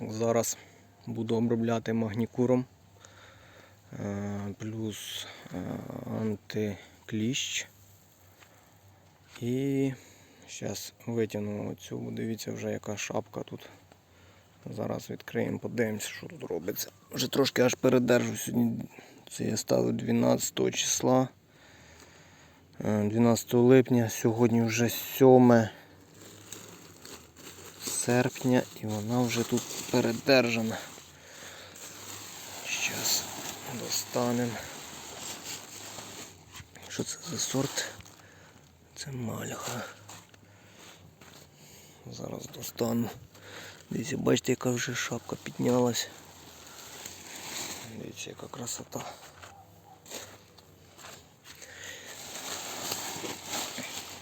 Зараз буду обробляти магнікуром е, плюс е, антикліщ. І зараз витягну оцю, дивіться вже яка шапка тут. Зараз відкриємо, подивимося, що тут робиться. Вже трошки аж передержу сьогодні. Це я ставив 12 числа. е, 12 липня, сьогодні вже 7 серпня і вона вже тут передержана. Зараз достанемо. Що це за сорт? Це мальха. Зараз достану. Дивіться, бачите, яка вже шапка піднялась. Дивіться, яка красота.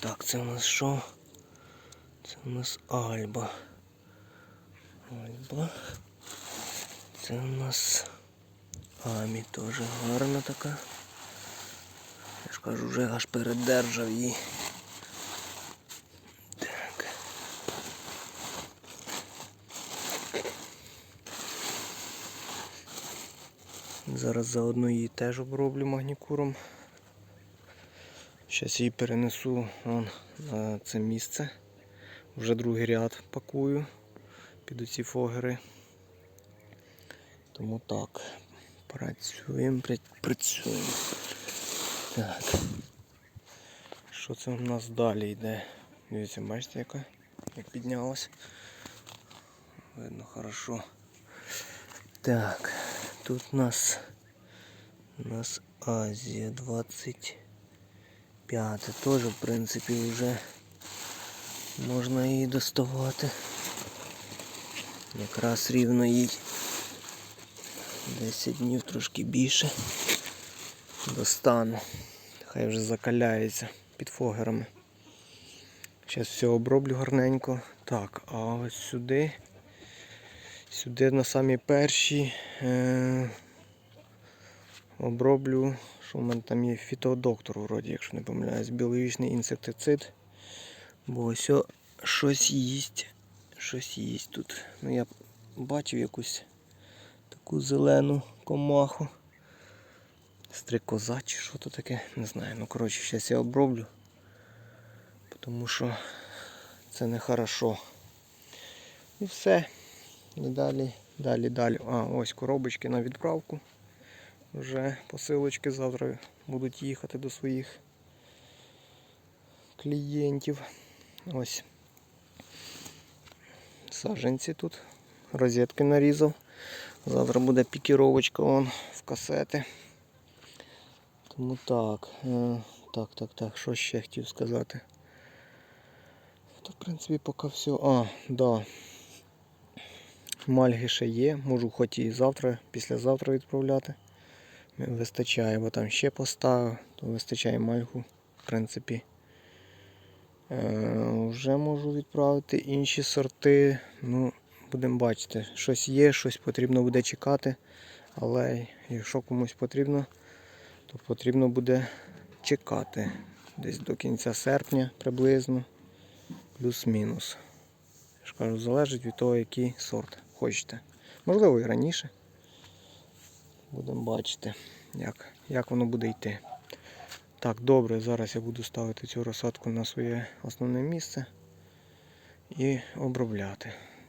Так, це у нас що? Це у нас Альба. Альба. Це у нас Амі теж гарна така. Я ж кажу, вже аж передержав її. Так. Зараз заодно її теж оброблю магнікуром. Зараз її перенесу вон, на це місце. Вже другий ряд пакую під оці фогери. Тому так, працюємо, працюємо. Так. Що це у нас далі йде? Дивіться, бачите, яка? Як піднялась. Видно хорошо. Так, тут у нас у нас Азія 25. Теж, в принципі, вже можна її доставати. Якраз рівно їй 10 днів трошки більше. Достану. Хай вже закаляється під фогерами. Зараз все оброблю гарненько. Так, а ось сюди. Сюди на самі перші е- оброблю, що в мене там є фітодоктор, вроді, якщо не помиляюсь, біологічний інсектицид. Бо ось щось їсть. Щось їсть тут. Ну я бачив якусь таку зелену комаху. Стрикоза чи що то таке, не знаю. Ну коротше, зараз я оброблю. Тому що це не хорошо. І все. І далі, далі, далі. А, ось коробочки на відправку. Вже посилочки завтра будуть їхати до своїх клієнтів. Ось саджанці тут. Розетки нарізав. Завтра буде пікіровочка вон в касети. Тому так. е, Так, так, так. Що ще хотів сказати? Та в принципі поки все. А, да. Мальги ще є, можу хоч і завтра, післязавтра відправляти. Вистачає, бо там ще поставив, то вистачає мальгу, в принципі. Е, вже можу відправити інші сорти. Ну, будемо бачити. Щось є, щось потрібно буде чекати. Але якщо комусь потрібно, то потрібно буде чекати. Десь до кінця серпня приблизно, плюс-мінус. Я ж кажу, залежить від того, який сорт хочете. Можливо, і раніше. Будемо бачити, як, як воно буде йти. Так, добре, зараз я буду ставити цю розсадку на своє основне місце і обробляти.